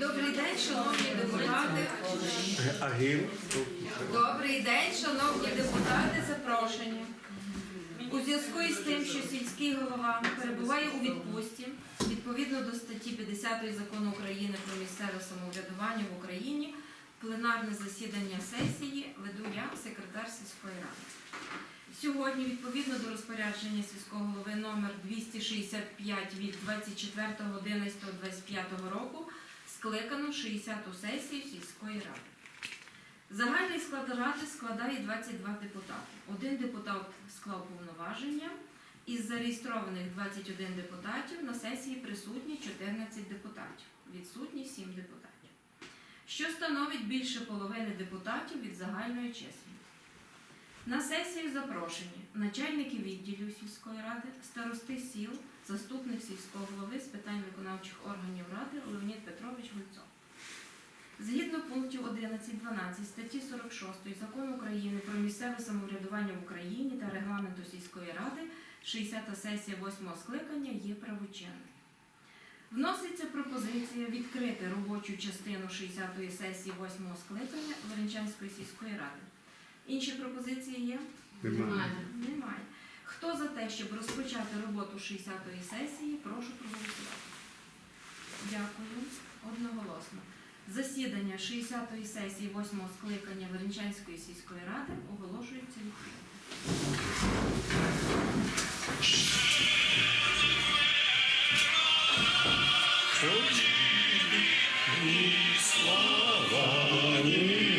Добрий день, шановні депутати. Добрий день, шановні депутати, запрошені. У зв'язку із тим, що сільський голова перебуває у відпустці, відповідно до статті 50 закону України про місцеве самоврядування в Україні, пленарне засідання сесії веду я, секретар сільської ради. Сьогодні, відповідно до розпорядження сільського голови номер 265 від 24.11.25 року, скликано 60-ту сесію сільської ради. Загальний склад ради складає 22 депутати. Один депутат склав повноваження. Із зареєстрованих 21 депутатів на сесії присутні 14 депутатів, відсутні 7 депутатів, що становить більше половини депутатів від загальної чисельності. На сесію запрошені начальники відділів сільської ради, старости сіл, заступник сільського голови з питань виконавчих органів ради Леонід Петрович Гульцов. Згідно пунктів 11-12 статті 46 Закону України про місцеве самоврядування в Україні та регламенту сільської ради 60-та сесія 8-го скликання є правочинною. Вноситься пропозиція відкрити робочу частину 60-ї сесії 8-го скликання Веренчанської сільської ради. Інші пропозиції є? Немає. Немає. Хто за те, щоб розпочати роботу 60-ї сесії, прошу проголосувати. Дякую. Одноголосно. Засідання 60-ї сесії 8-го скликання Веренчанської сільської ради оголошується відкритим. Українці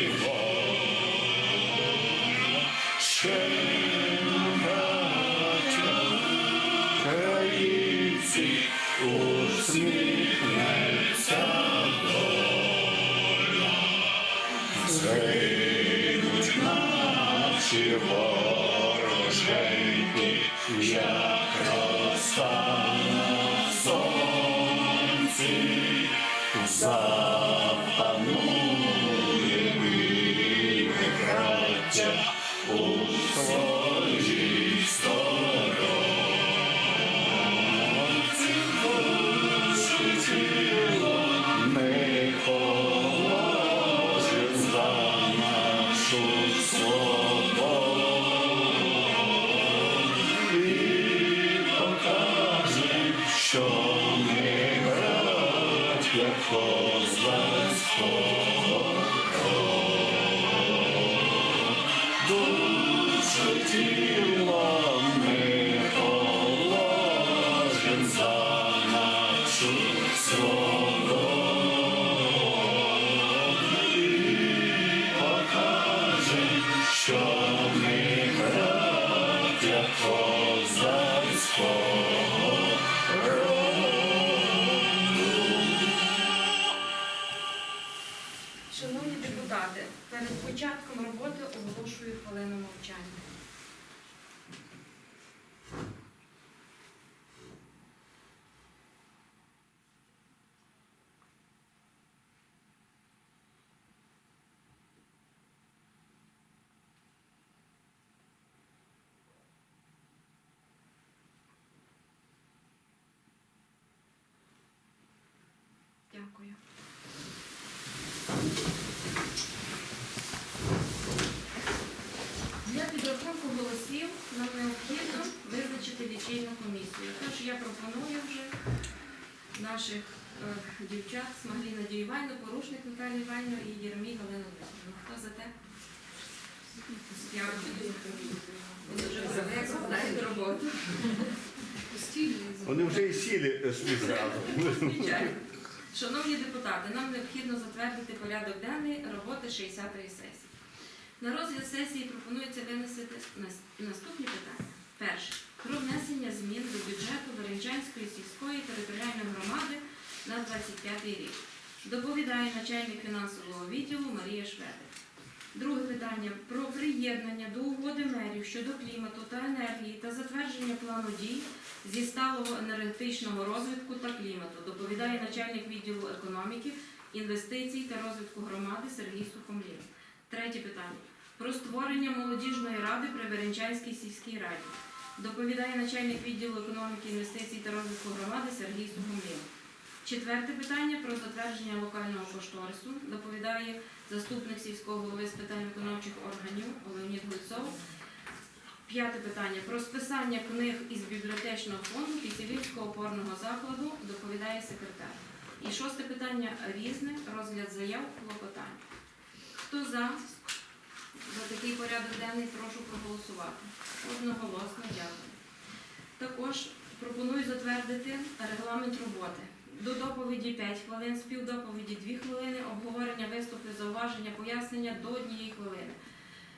дівчат Смаглі Надію Іванівну, Порушник Наталію Іванівну і Єремій Галину Дмитрівну. Хто за те? Дякую. Вони вже знають роботу. Вони вже і сіли е, зразу. Звичайно. Шановні депутати, нам необхідно затвердити порядок денний роботи 60-ї сесії. На розгляд сесії пропонується винести наступні питання. Перше. Про внесення змін до бюджету Веренчанської сільської територіальної громади на 25 рік. Доповідає начальник фінансового відділу Марія Шведик. Друге питання про приєднання до угоди мерів щодо клімату та енергії та затвердження плану дій зі сталого енергетичного розвитку та клімату. Доповідає начальник відділу економіки, інвестицій та розвитку громади Сергій Сухомлін. Третє питання про створення молодіжної ради при Веренчанській сільській раді. Доповідає начальник відділу економіки, інвестицій та розвитку громади Сергій Сухомлін. Четверте питання про затвердження локального кошторису. Доповідає заступник сільського голови з питань виконавчих органів Леонід Гульцов. П'яте питання про списання книг із бібліотечного фонду Кисілівського опорного закладу доповідає секретар. І шосте питання різне розгляд заяв клопотань. Хто за? За такий порядок денний прошу проголосувати. Одноголосно дякую. Також пропоную затвердити регламент роботи. До доповіді 5 хвилин, співдоповіді 2 хвилини, обговорення, виступи, зауваження, пояснення до 1 хвилини.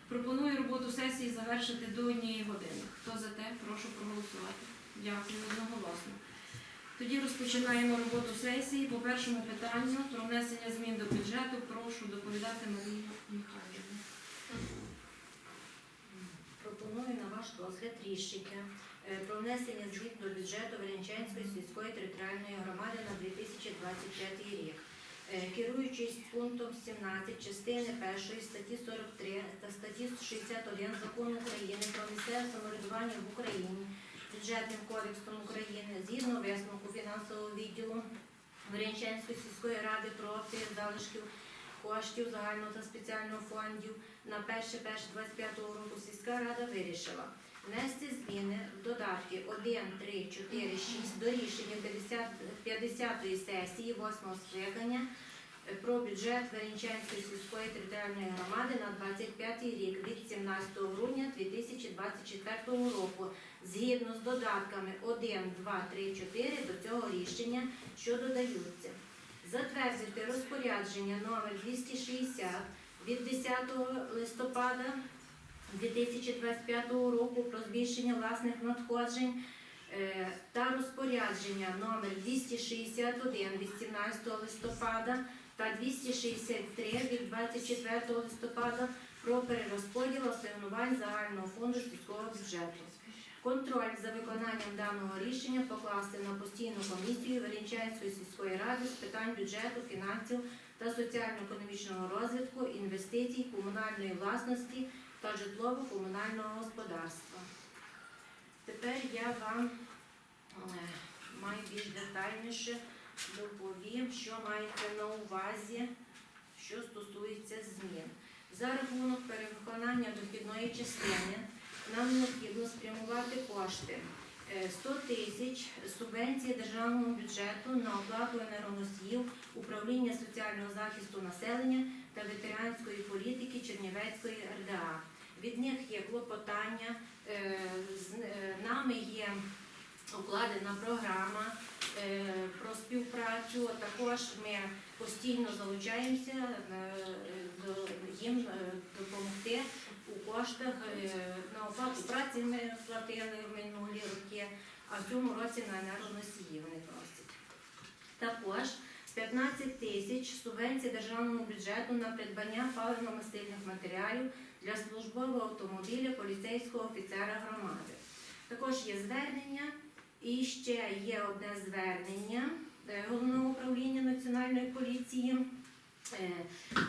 Пропоную роботу сесії завершити до 1 години. Хто за те, прошу проголосувати. Дякую одноголосно. Тоді розпочинаємо роботу сесії. По першому питанню про внесення змін до бюджету прошу доповідати Марію Михайлівну. Пропоную на ваш розгляд рішення про внесення змін до бюджету Валянчанської сільської територіальної громади на 2025 рік. Е, Керуючись пунктом 17 частини 1 статті 43 та статті 61 Закону України про місцеве самоврядування в Україні, бюджетним кодексом України, згідно висновку фінансового відділу Валянчанської сільської ради про обсяг залишків коштів загального та спеціального фондів на 1.1.25 року сільська рада вирішила внести зміни в додатки 1, 3, 4, 6 до рішення 50, 50-ї сесії 8 скликання е, про бюджет Веренчанської сільської територіальної громади на 25 рік від 17 грудня 2024 року згідно з додатками 1, 2, 3, 4 до цього рішення, що додаються. Затвердити розпорядження номер 260 від 10 листопада 2025 року про збільшення власних надходжень е, та розпорядження номер 261 від 17 листопада та 263 від 24 листопада про перерозподіл асигнувань загального фонду сільського бюджету. Контроль за виконанням даного рішення покласти на постійну комісію Веренчанської сільської ради з питань бюджету, фінансів та соціально-економічного розвитку, інвестицій, комунальної власності та житлово-комунального господарства. Тепер я вам е, маю більш детальніше доповім, що мається на увазі, що стосується змін. За рахунок перевиконання дохідної частини нам необхідно спрямувати кошти. Е, 100 тисяч субвенції державного бюджету на оплату енергоносіїв управління соціального захисту населення та ветеранської політики Чернівецької. Від них є клопотання, е, з е, нами є укладена програма е, про співпрацю. Також ми постійно залучаємося їм допомогти у коштах на оплату праці ми платили в минулі роки, а в цьому році на енергоносії вони просять. Також 15 тисяч субвенцій державному бюджету на придбання паливно-мастильних матеріалів для службового автомобіля поліцейського офіцера громади. Також є звернення і ще є одне звернення е, головного управління національної поліції е,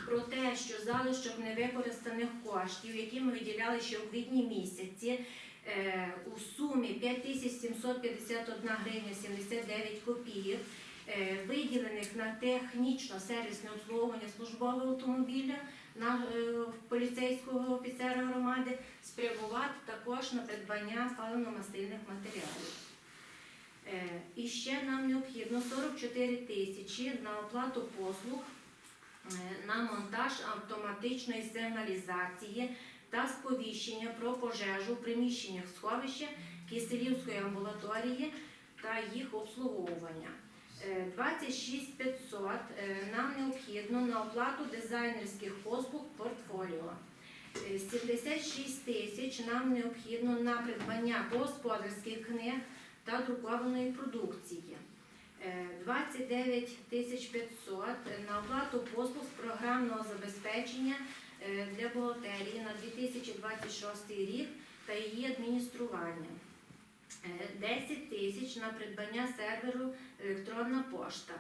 про те, що залишок невикористаних коштів, які ми виділяли ще у квітні місяці, е, у сумі 5751 гривня 79 копійок, виділених на технічно-сервісне обслуговування службового автомобіля на е, поліцейського офіцера громади, спрямувати також на придбання паливно-мастильних матеріалів. Е, І ще нам необхідно 44 тисячі на оплату послуг е, на монтаж автоматичної сигналізації та сповіщення про пожежу в приміщеннях сховища Киселівської амбулаторії та їх обслуговування. Е, 26 500 е, нам необхідно на оплату дизайнерських послуг портфоліо. Е, 76 тисяч нам необхідно на придбання господарських книг та друкованої продукції. Е, 29 тисяч 500 на оплату послуг програмного забезпечення е, для бухгалтерії на 2026 рік та її адміністрування. Е, 10 тисяч на придбання серверу електронна пошта.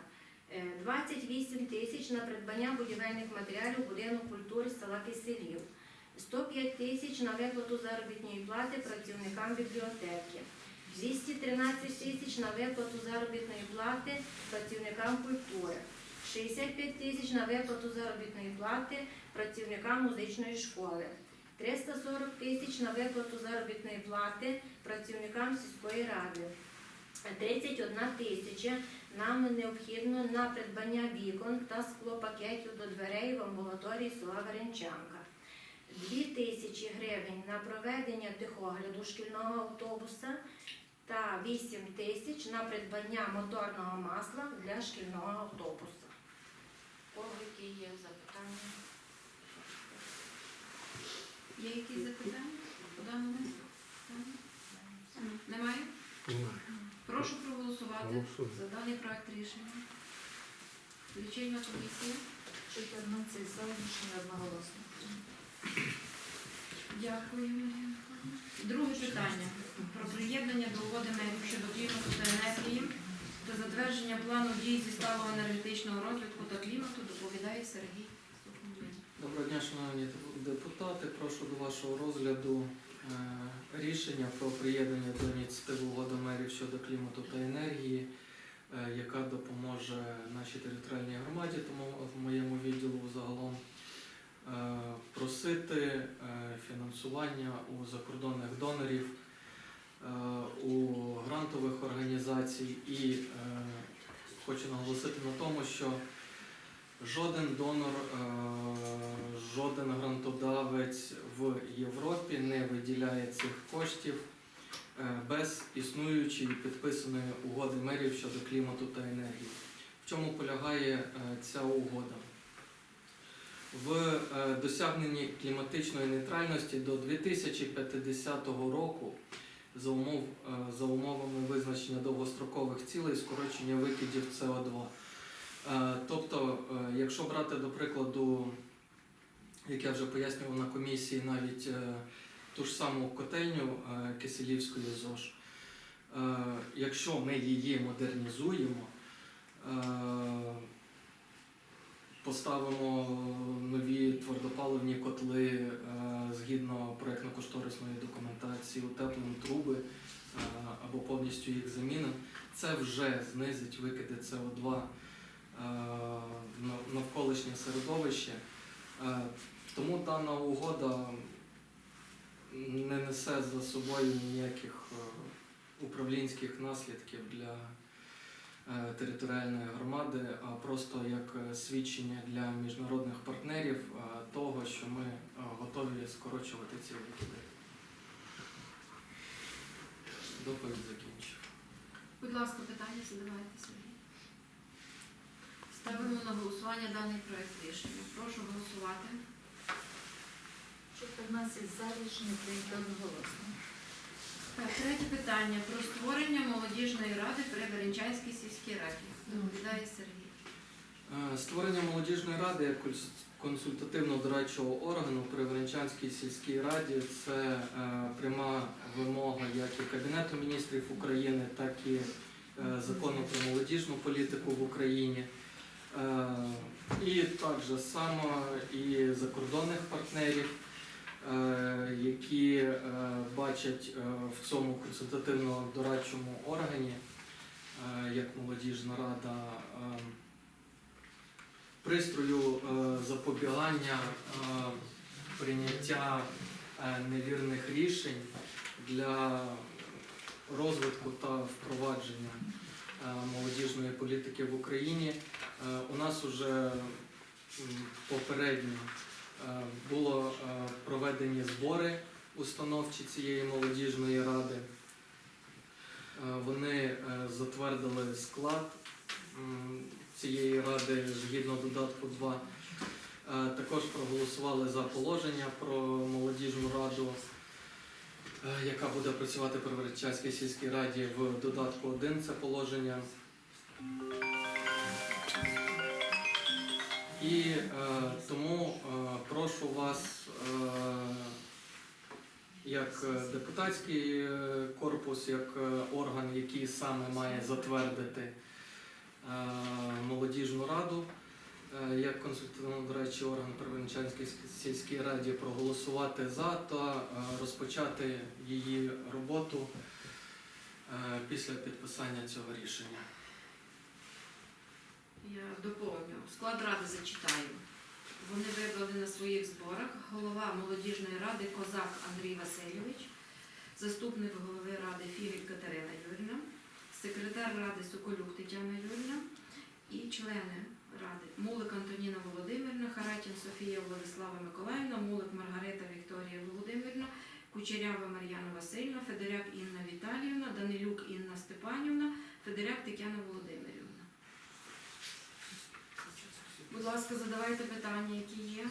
Е, 28 тисяч на придбання будівельних матеріалів будинок культури села Киселів. 105 тисяч на виплату заробітної плати працівникам бібліотеки. 213 тисяч на виплату заробітної плати працівникам культури, 65 тисяч на виплату заробітної плати працівникам музичної школи, 340 тисяч на виплату заробітної плати працівникам сільської ради. 31 тисяча нам необхідно на придбання вікон та склопакетів до дверей в амбулаторії села Веренчанка. 2 тисячі гривень на проведення техогляду шкільного автобуса та 8 тисяч на придбання моторного масла для шкільного автобуса. Кого які є запитання? Є якісь запитання по даному? питанню? Немає? Прошу проголосувати Голосуємо. за даний проект рішення. Лічильна комісія. 14 за, рішення одноголосно. Дякую, Марія Михайлівна. Друге питання про приєднання до угоди МЕРів щодо клімату та енергії та затвердження плану дій зі сталого енергетичного розвитку та клімату доповідає Сергій Сухомлин. Доброго дня, шановні депутати. Прошу до вашого розгляду е, рішення про приєднання до ініціативи угоди щодо клімату та енергії, е, яка допоможе нашій територіальній громаді, тому в моєму відділу загалом е, просити фінансування у закордонних донорів, у грантових організацій. І хочу наголосити на тому, що Жоден донор, жоден грантодавець в Європі не виділяє цих коштів е, без існуючої підписаної угоди мерів щодо клімату та енергії. В чому полягає е, ця угода? В е, досягненні кліматичної нейтральності до 2050 року за, умов, за умовами визначення довгострокових цілей скорочення викидів СО2. Е, Тобто, якщо брати до прикладу, як я вже пояснював на комісії, навіть е, ту ж саму котельню е, Киселівської ЗОЖ, е, якщо ми її модернізуємо, поставимо нові твердопаливні котли згідно проєктно-кошторисної документації, утеплимо труби або повністю їх замінимо, це вже знизить викиди СО2 е, навколишнє середовище. Тому дана угода не несе за собою ніяких е, управлінських наслідків для е, територіальної громади, а просто як е, свідчення для міжнародних партнерів того, що ми готові скорочувати ці викиди. Доповідь закінчив. Будь ласка, питання задавайте Сергій. Ставимо на голосування даний проект рішення. Прошу голосувати. 14 за, рішення прийнято одноголосно. Третє питання про створення молодіжної ради при Веренчанській сільській раді. Доповідає Сергій. Е, Створення молодіжної ради як консультативно-дорадчого органу при Веренчанській сільській раді це е, пряма вимога як і Кабінету міністрів України, так і е, закону про молодіжну політику в Україні. І так же само і закордонних партнерів, які е, бачать е, в цьому консультативно-дорадчому органі е, як молодіжна рада. е, пристрою е, запобігання е, прийняття е, невірних рішень для розвитку та впровадження е, молодіжної політики в Україні. Е, У нас вже попередньо е, було е, проведені збори установчі цієї молодіжної ради. Е, Вони е, затвердили склад цієї ради згідно додатку 2. Е, Також проголосували за положення про молодіжну раду, е, яка буде працювати при Верчанській сільській раді в додатку 1 це положення. І е, тому е, прошу вас, е, як депутатський е, корпус, як е, орган, який саме має затвердити е, молодіжну раду, е, як консультативно-дорадчий орган при Венчанській сільській раді проголосувати за та е, розпочати її роботу е, після підписання цього рішення. Я доповню. Склад ради зачитаю. Вони вибрали на своїх зборах голова молодіжної ради Козак Андрій Васильович, заступник голови ради Фігель Катерина Юрівна, секретар ради Соколюк Тетяна Юрівна і члени ради Мулик Антоніна Володимирівна, Харатін Софія Владислава Миколаївна, Мулик Маргарита Вікторія Володимирівна, Кучерява Мар'яна Васильівна, Федоряк Інна Віталіївна, Данилюк Інна Степанівна, Федоряк Тетяна Володимирівна. Будь ласка, задавайте питання, які є.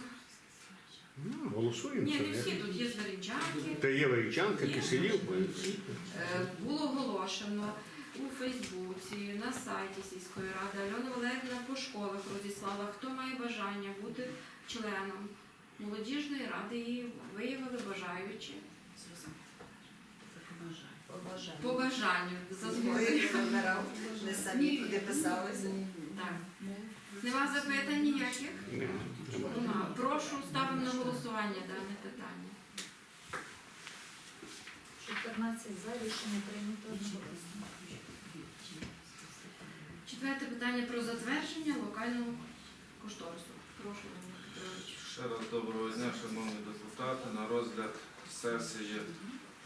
Ну, Голосуємо. Ні, не всі, тут є зварінчанки. Та є Варічанка, Киселів. Е, Було оголошено у Фейсбуці, на сайті сільської ради. Альона Валерівна по школах розіслала, хто має бажання бути членом молодіжної ради і виявили бажаючі. По бажанню за згодою. Не самі туди писалися. Так. Нема запитань ніяких? Нема. Прошу ставимо на голосування дане питання. 14 за рішення прийнято одноголосно. Четверте питання про затвердження локального кошторису. Прошу, Леонід Петрович. Ще раз доброго дня, шановні депутати. На розгляд сесії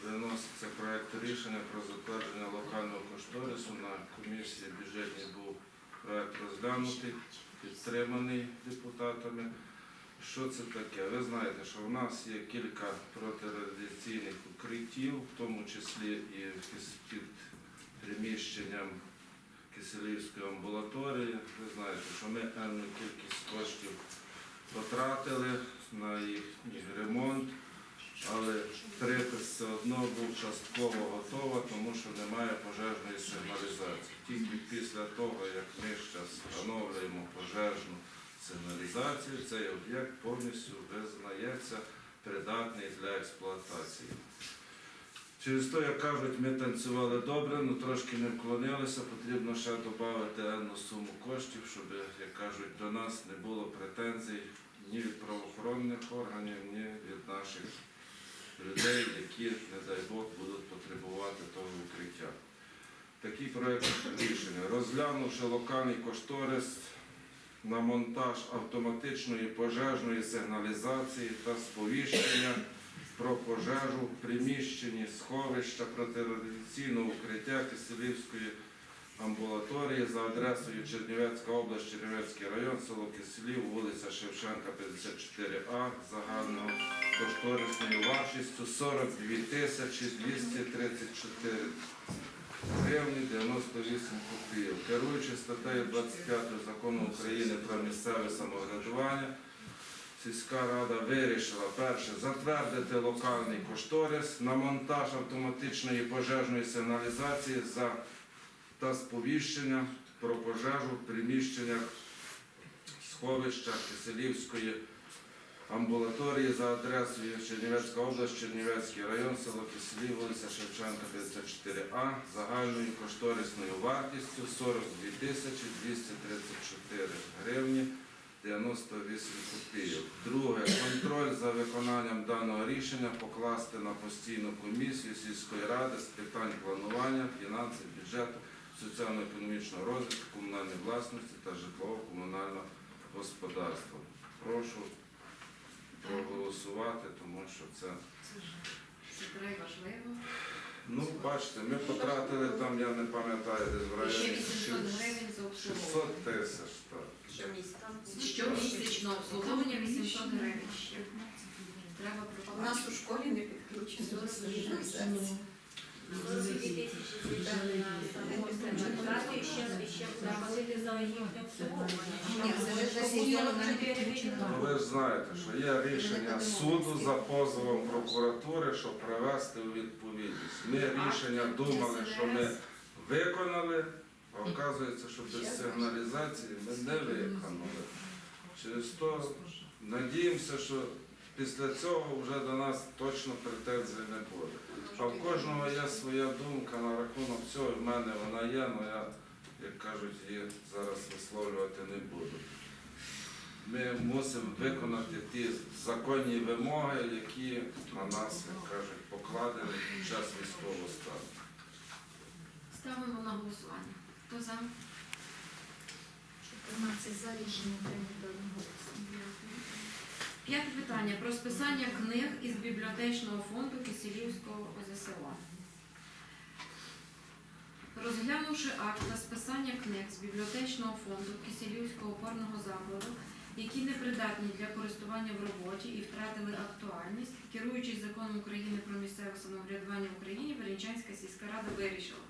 виноситься проект рішення про затвердження локального кошторису. На комісії бюджетній був проект розглянутий, підтриманий депутатами. Що це таке? Ви знаєте, що в нас є кілька протирадіаційних укриттів, в тому числі і під приміщенням Киселівської амбулаторії. Ви знаєте, що ми енну кількість коштів потратили на їхній ремонт, але припис все одно був частково готова, тому що немає пожежної сигналізації. Тільки після того, як ми зараз встановлюємо пожежну сигналізацію, цей об'єкт повністю визнається придатний для експлуатації. Через те, як кажуть, ми танцювали добре, ну трошки не вклонилися, потрібно ще додати енну суму коштів, щоб, як кажуть, до нас не було претензій ні від правоохоронних органів, ні від наших людей, які, не дай Бог, будуть потребувати того укриття. Такий проект рішення. Розглянувши локальний кошторис на монтаж автоматичної пожежної сигналізації та сповіщення про пожежу в приміщенні сховища протирадіаційного укриття Киселівської амбулаторії за адресою Чернівецька область, Чернівецький район, село Киселів, вулиця Шевченка, 54А, загального кошторисною вартістю 42 тисячі 234 гривні 98 копійок. Керуючи статтею 25 закону України про місцеве самоврядування, Сільська рада вирішила перше затвердити локальний кошторис на монтаж автоматичної пожежної сигналізації за та сповіщення про пожежу в приміщеннях сховища Киселівської амбулаторії за адресою Чернівецька область, Чернівецький район, село Киселів, вулиця Шевченка, 54А, загальною кошторисною вартістю 42 тисячі 234 гривні 98 копійок. Друге, контроль за виконанням даного рішення покласти на постійну комісію сільської ради з питань планування, фінансів, бюджету, соціально-економічного розвитку, комунальної власності та житлово-комунального господарства. Прошу проголосувати, тому що це. Важливо. Ну, бачите, ми потратили там, я не пам'ятаю, десь в І ще районі 800 гривень за обслуговування. 600 тисяч. Так. Щомісячно обслуговування 800 гривень ще. Треба У нас у школі не підключено до ви ж знаєте, що є рішення суду за позовом прокуратури, щоб привести у відповідність. Ми рішення думали, що ми виконали, а оказується, що без сигналізації ми не виконали. Через то надіємося, що після цього вже до нас точно претензій не буде. А в кожного є своя думка на рахунок цього, в мене вона є, але я, як кажуть, її зараз висловлювати не буду. Ми мусимо виконати ті законні вимоги, які на нас, як кажуть, покладені під час військового стану. Ставимо на голосування. Хто за? 14 за рішення прийнято одноголосно. П'яте питання про списання книг із бібліотечного фонду Киселівського ОЗСО. Розглянувши акт на списання книг з бібліотечного фонду Киселівського опорного закладу, які не придатні для користування в роботі і втратили актуальність, керуючись законом України про місцеве самоврядування в Україні, Веренчанська сільська рада вирішила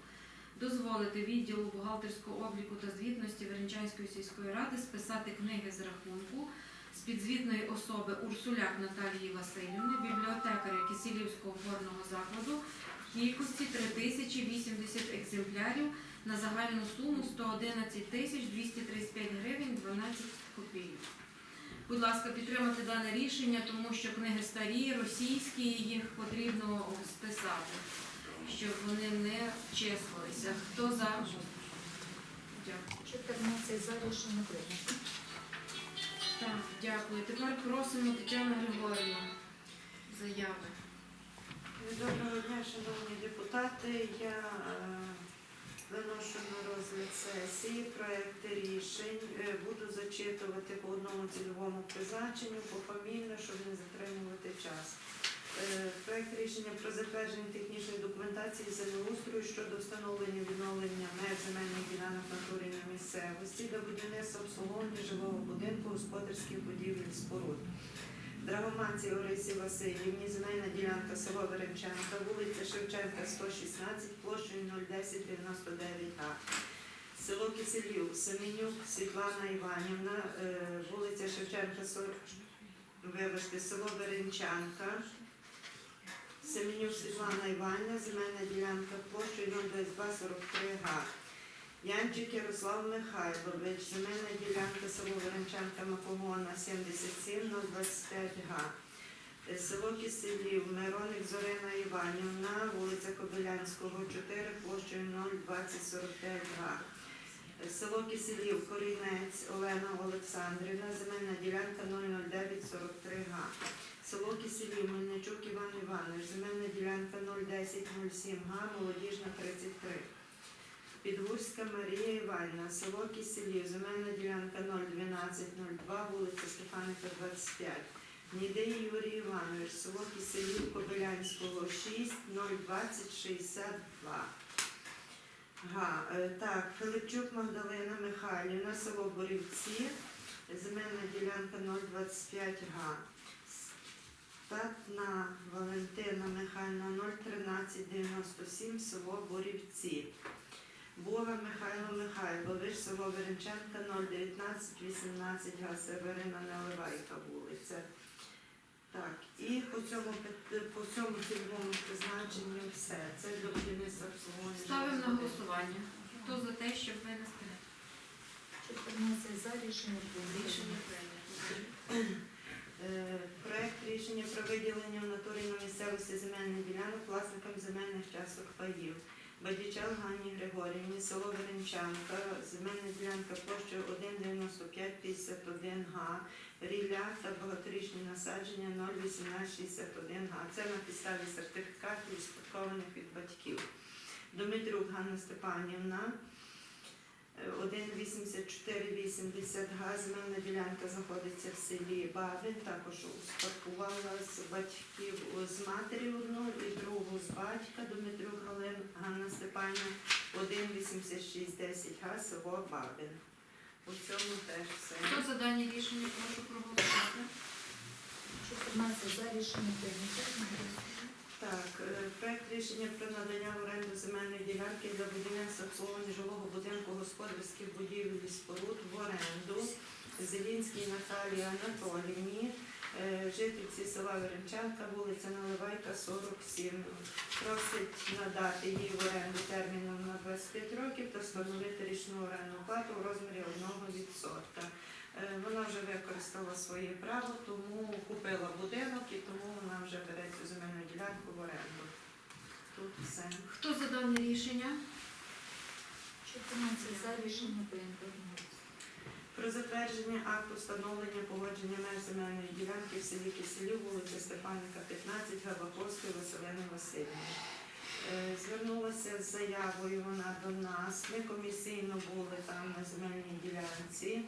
дозволити відділу бухгалтерського обліку та звітності Веренчанської сільської ради списати книги з рахунку з підзвітної особи Урсуляк Наталії Васильівни, бібліотекаря Кисилівського опорного закладу в кількості 3080 екземплярів на загальну суму 111 тисяч 235 гривень 12 копійок. Будь ласка, підтримати дане рішення, тому що книги старі, російські, їх потрібно списати, щоб вони не числилися. Хто за? Дякую. 14 за рішення прийнято. Так, дякую. Тепер просимо Тетяну Григорівну заяви. Доброго дня, шановні депутати. Я е, виношу на розгляд сесії проекти рішень. Е, Буду зачитувати по одному цільовому призначенню, пофамільно, щоб не затримувати час. Проект рішення про затвердження технічної документації землеустрою щодо встановлення відновлення меж земельних ділянок на натурі на місцевості для будівництва обслуговування жилого будинку господарських будівель споруд. Драгоманці Орисі Васильівні, земельна ділянка село Веремчанка, вулиця Шевченка, 116, площею 01099 га. Село Киселів, Семенюк Світлана Іванівна, е, вулиця Шевченка, 40, вибачте, село Веренчанка, Семенюк Світлана Іванівна, земельна ділянка площею 02243 га. Янчик Ярослав Михайлович, земельна ділянка село Веренчанка Макогона 77 025 га. Село Киселів, Мироник Зорина Іванівна, вулиця Кобилянського, 4, площею 02045 га. Село Киселів, Корінець Олена Олександрівна, земельна ділянка 00943 га. Село Киселів, Мельничук Іван Іванович, земельна ділянка 01007 га, молодіжна 33. Підгурська Марія Іванівна, село Киселів, земельна ділянка 01202, вулиця Стефаника, 25. Нідей Юрій Іванович, село Киселів, Кобилянського, 6, 020, 62. Га, е, так, Филипчук Магдалина Михайлівна, село Борівці, земельна ділянка 025 га. Статна Валентина Михайлівна 01397, село Борівці. Бога Михайло Михайлович, село Веренченка 019 18 га, Наливайка вулиця. Так, і по цьому по цьому цільовому призначенню все. Це до будівництва обслуговування. Ставимо на голосування. Хто за те, щоб винести 14 за рішення прийнято. Е, Проект рішення про виділення в на місцевості земельних ділянок власникам земельних часток паїв. Бадічал Гані Григорівні, село Веренчанка, земельна ділянка площею 1,9551 га, рілля та багаторічні насадження 01861 га. Це на підставі сертифікатів, успадкованих від батьків. Домитрук Ганна Степанівна, 1,8480 га, земельна ділянка знаходиться в селі Бабин, також успадкувала з батьків з матері одну і другу з батька Дмитрук Галин Ганна Степанівна, 1,8610 га, село Бабин. У цьому теж все. Хто за дані рішення, прошу проголосувати. 14 за рішення прийнято. Так, е, проект рішення про надання в оренду земельної ділянки для будівництва обслуговування жилого будинку господарських будівель і споруд в оренду Зелінській Наталії Анатоліївні, е, жительці села Веремчанка, вулиця Наливайка, 47. Просить надати їй в оренду терміном на 25 років та встановити річну орендну плату в розмірі 1%. Е, Вона вже використала своє право, тому купила будинок і тому вона вже бере цю земельну ділянку в оренду. Тут все. Хто за дане рішення? 14 за рішення прийнято. Про затвердження акту встановлення погодження меж земельної ділянки в селі Киселів, вулиця Степаника, 15, Габаковської, Василини Васильівни. Е, Звернулася з заявою вона до нас. Ми комісійно були там на земельній ділянці.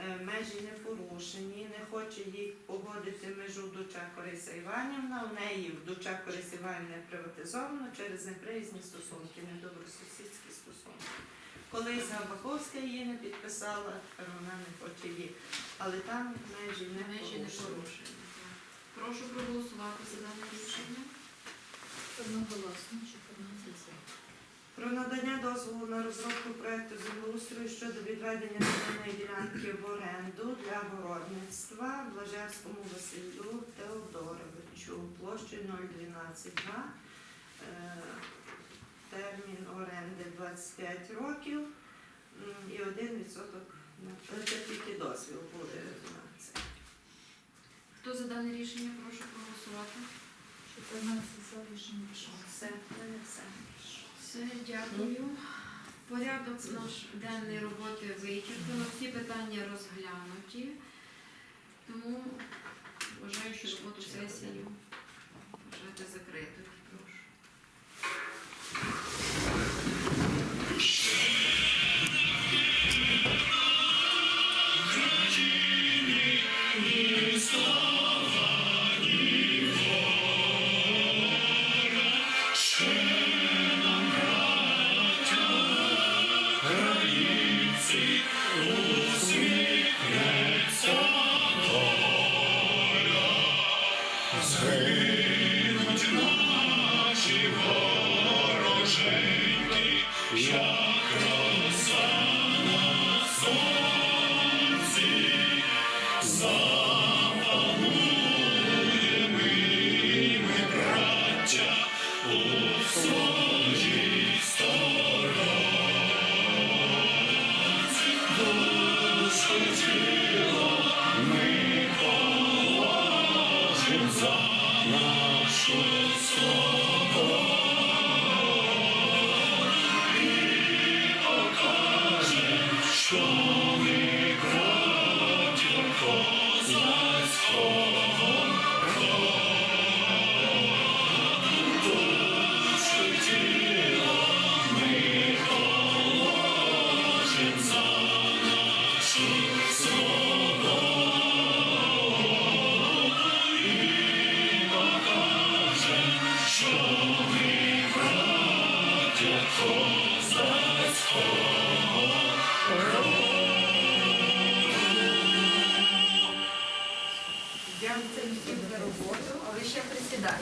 Е, Межі не порушені, не хоче їй погодити межу Дуча Кориса Іванівна. У неї в Дуча Кориса Іванівна приватизовано через неприязні стосунки, недобросусідські стосунки. Колись Габаковська її не підписала, тепер вона не хоче її. Але там межі не Межі не порушені. порушені. Прошу проголосувати за дане рішення. Одноголосно, 14 за. Про надання дозволу на розробку проекту землеустрою щодо відведення земельної ділянки в оренду для городництва Блажевському Василю Теодоровичу площею 012 термін оренди 25 років і 1 відсоток. на- Це тільки дозвіл буде на це. Хто за дане рішення, прошу проголосувати. 14 за рішення прийнято. Все, в мене все. Все, дякую. Порядок наш денний роботи вичерпано, всі питання розглянуті. Тому вважаю, що роботу сесії вважати закритою. Дякую. Це